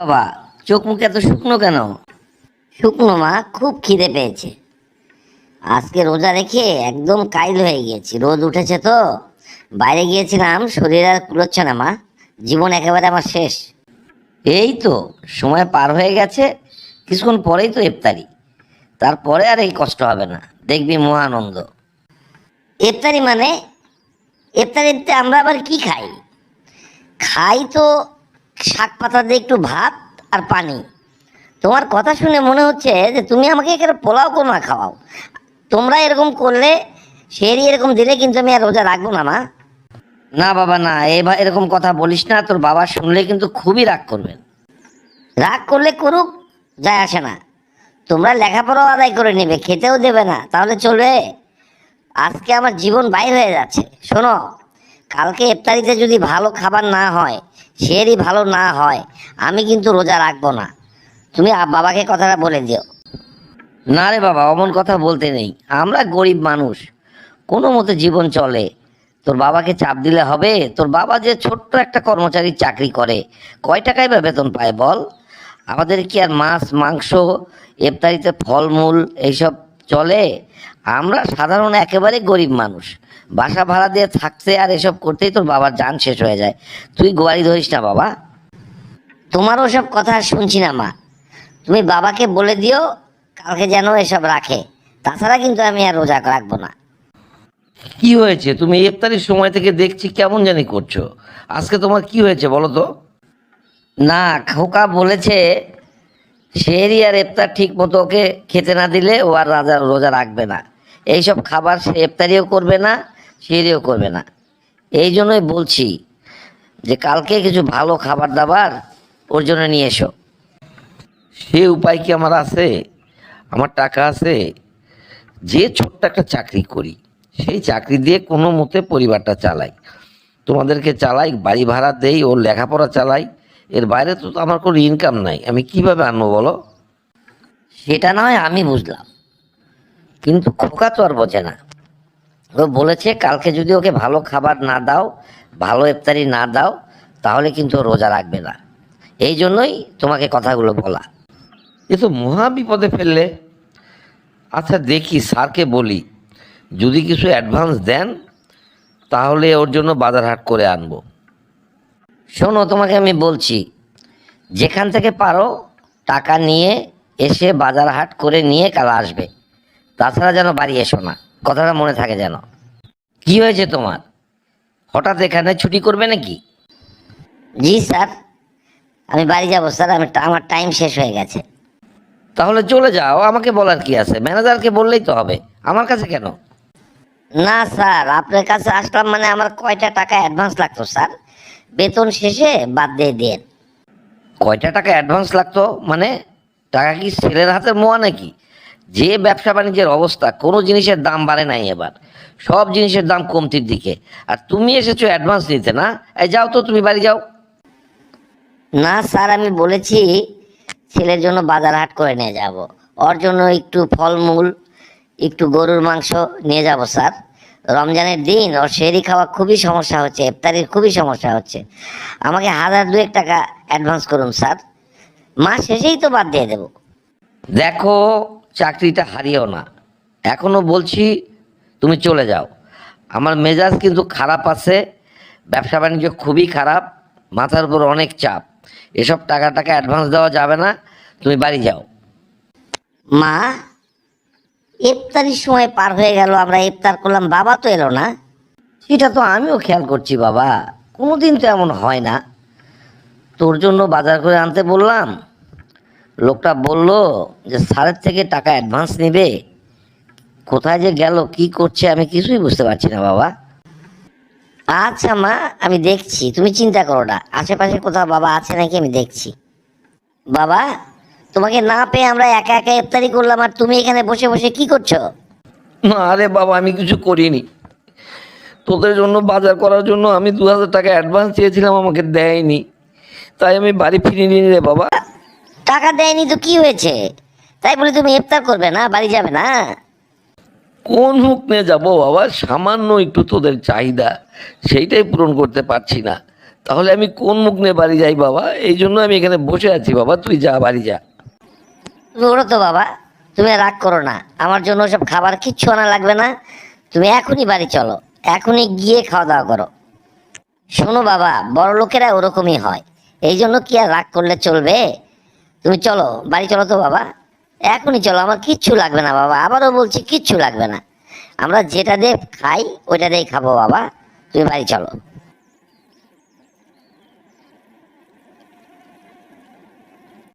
বাবা চোখ মুখ এত শুকনো কেন? শুকনো মা খুব খিদে পেয়েছে। আজকে রোজা রেখে একদম কাইল হয়ে গিয়েছি। রোদ উঠেছে তো। বাইরে গিয়েছিলাম শরীর আর কুলোচ্ছে না মা। জীবন একেবারে আমার শেষ। এই তো সময় পার হয়ে গেছে। কিছুক্ষণ পরেই তো ইফতারি। তারপরে আর এই কষ্ট হবে না। দেখবি মহানন্দ ইফতারি মানে? ইফতারিতে আমরা আবার কি খাই? খাই তো শাক পাতা দিয়ে একটু ভাত আর পানি। তোমার কথা শুনে মনে হচ্ছে যে তুমি আমাকে এখানে পোলাও কোরমা খাওয়াও। তোমরা এরকম করলে সেরি এরকম দিলে কিন্তু আমি আর রোজা রাখব না মা। না বাবা না। এবার এরকম কথা বলিস না তোর বাবা শুনলে কিন্তু খুবই রাগ করবেন রাগ করলে করুক যায় আসে না। তোমরা লেখাপড়াও আদায় করে নেবে খেতেও দেবে না। তাহলে চলবে আজকে আমার জীবন বাইর হয়ে যাচ্ছে। শোনো কালকে ইফতারিতে যদি ভালো খাবার না হয় সেরই ভালো না হয়, আমি কিন্তু রোজা রাখব না। তুমি বাবাকে কথাটা বলে দিও। না রে বাবা, অমন কথা বলতে নেই। আমরা গরিব মানুষ। কোনো মতে জীবন চলে। তোর বাবাকে চাপ দিলে হবে। তোর বাবা যে ছোট্ট একটা কর্মচারীর চাকরি করে, কয় টাকায় বা বেতন পায় বল? আমাদের কি আর মাছ, মাংস, ইফতারিতে ফলমূল এইসব চলে? আমরা সাধারণ একেবারে গরিব মানুষ। বাসা ভাড়া দিয়ে থাকতে আর এসব করতেই তোর বাবার যান শেষ হয়ে যায়। তুই গোয়ারি ধরিস না বাবা। তোমার ওসব কথা শুনছি না মা। তুমি বাবাকে বলে দিও কালকে যেন এসব রাখে। তাছাড়া কিন্তু আমি আর রোজা রাখব না। কি হয়েছে? তুমি ইফতারির সময় থেকে দেখছি কেমন জানি করছ। আজকে তোমার কি হয়েছে বলো তো? না খোকা বলেছে সেরি আর ইফতার ঠিক মতো ওকে খেতে না দিলে ও আর রাজা রোজা রাখবে না। এইসব খাবার সে ইফতারিও করবে না সেরিও করবে না। এই জন্যই বলছি যে কালকে কিছু ভালো খাবার দাবার ওর জন্য নিয়ে এসো। সে উপায় কি আমার আছে? আমার টাকা আছে? যে ছোট্ট একটা চাকরি করি সেই চাকরি দিয়ে কোনো মতে পরিবারটা চালাই। তোমাদেরকে চালাই বাড়ি ভাড়া দেই ওর লেখাপড়া চালাই। এর বাইরে তো আমার কোনো ইনকাম নাই। আমি কীভাবে আনব বলো? সেটা নয় আমি বুঝলাম। কিন্তু খোকা তো আর বোঝে না। ও বলেছে কালকে যদি ওকে ভালো খাবার না দাও ভালো ইফতারি না দাও তাহলে কিন্তু ও রোজা রাখবে না। এই জন্যই তোমাকে কথাগুলো বলা। এ তো মহা বিপদে ফেললে। আচ্ছা দেখি স্যারকে বলি। যদি কিছু অ্যাডভান্স দেন তাহলে ওর জন্য বাজার হাট করে আনব। শোনো তোমাকে আমি বলছি যেখান থেকে পারো টাকা নিয়ে এসে বাজার হাট করে নিয়ে কাল আসবে। তাছাড়া যেন বাড়ি এসো না। কথাটা মনে থাকে যেন। কি হয়েছে তোমার? হঠাৎ এখানে ছুটি করবে নাকি? জি স্যার। আমি বাড়ি যাব স্যার। আমি আমার টাইম শেষ হয়ে গেছে। তাহলে চলে যাও। আমাকে বলার কি আছে? ম্যানেজারকে বললেই তো হবে। আমার কাছে কেন? না স্যার। আপনার কাছে আসলাম মানে আমার কয়টা টাকা অ্যাডভান্স লাগতো স্যার? বেতন শেষে বাদ দিয়ে দিন কয়টা টাকা অ্যাডভান্স লাগতো? মানে টাকা কি ছেলের হাতের মোয়া নাকি? যে ব্যবসা বাণিজ্যের অবস্থা কোনো জিনিসের দাম বাড়ে নাই এবার। সব জিনিসের দাম কমতির দিকে। আর তুমি এসেছ অ্যাডভান্স নিতে না? এই যাও তো তুমি বাড়ি যাও। না স্যার আমি বলেছি ছেলের জন্য বাজার হাট করে নিয়ে যাব। ওর জন্য একটু ফলমূল একটু গরুর মাংস নিয়ে যাব স্যার। রমজানের দিন ওর সেরি খাওয়া খুবই সমস্যা হচ্ছে ইফতারির খুবই সমস্যা হচ্ছে। আমাকে হাজার দুয়েক টাকা অ্যাডভান্স করুন স্যার। মাস শেষেই তো বাদ দিয়ে দেবো। দেখো চাকরিটা হারিয়েও না। এখনও বলছি তুমি চলে যাও। আমার মেজাজ কিন্তু খারাপ আছে ব্যবসা বাণিজ্য খুবই খারাপ মাথার উপর অনেক চাপ। এসব টাকা টাকা অ্যাডভান্স দেওয়া যাবে না তুমি বাড়ি যাও। মা ইফতারির সময় পার হয়ে গেল আমরা ইফতার করলাম বাবা তো এলো না। সেটা তো আমিও খেয়াল করছি বাবা। কোনোদিন তো এমন হয় না। তোর জন্য বাজার করে আনতে বললাম লোকটা বলল যে, স্যারের থেকে টাকা অ্যাডভান্স নেবে? কোথায় যে গেল, কি করছে, আমি কিছুই বুঝতে পারছি না, বাবা। আচ্ছা মা, আমি দেখছি। তুমি চিন্তা করো না। আশেপাশে কোথাও বাবা আছে নাকি, আমি দেখছি। বাবা, তোমাকে না পেয়ে আমরা একা একা ইফতারি করলাম, আর তুমি এখানে বসে বসে কি করছ? না আরে বাবা, আমি কিছু করিনি। তোদের জন্য, বাজার করার জন্য আমি দু হাজার টাকা অ্যাডভান্স চেয়েছিলাম, আমাকে দেয়নি। তাই আমি বাড়ি ফিরিয়ে নিয়ে রে বাবা। টাকা দেয়নি তো কি হয়েছে? তাই বলে তুমি ইফতার করবে না বাড়ি যাবে না? কোন মুখ নিয়ে যাব বাবা? সামান্য একটু তোদের চাহিদা সেইটাই পূরণ করতে পারছি না। তাহলে আমি কোন মুখ নিয়ে বাড়ি যাই বাবা? এই জন্য আমি এখানে বসে আছি বাবা। তুই যা বাড়ি যা। ওরো তো বাবা। তুমি রাগ করো না। আমার জন্য সব খাবার কিচ্ছু আনা লাগবে না। তুমি এখনই বাড়ি চলো। এখনই গিয়ে খাওয়া দাওয়া করো। শোনো বাবা বড় লোকেরা ওরকমই হয়। এই জন্য কি আর রাগ করলে চলবে? তুমি চলো, বাড়ি চলো তো বাবা। এখনই চলো, আমার কিচ্ছু লাগবে না বাবা। আবারও বলছি কিচ্ছু লাগবে না। আমরা যেটা দিয়ে খাই, ওইটা দিয়েই খাব বাবা। তুমি বাড়ি চলো।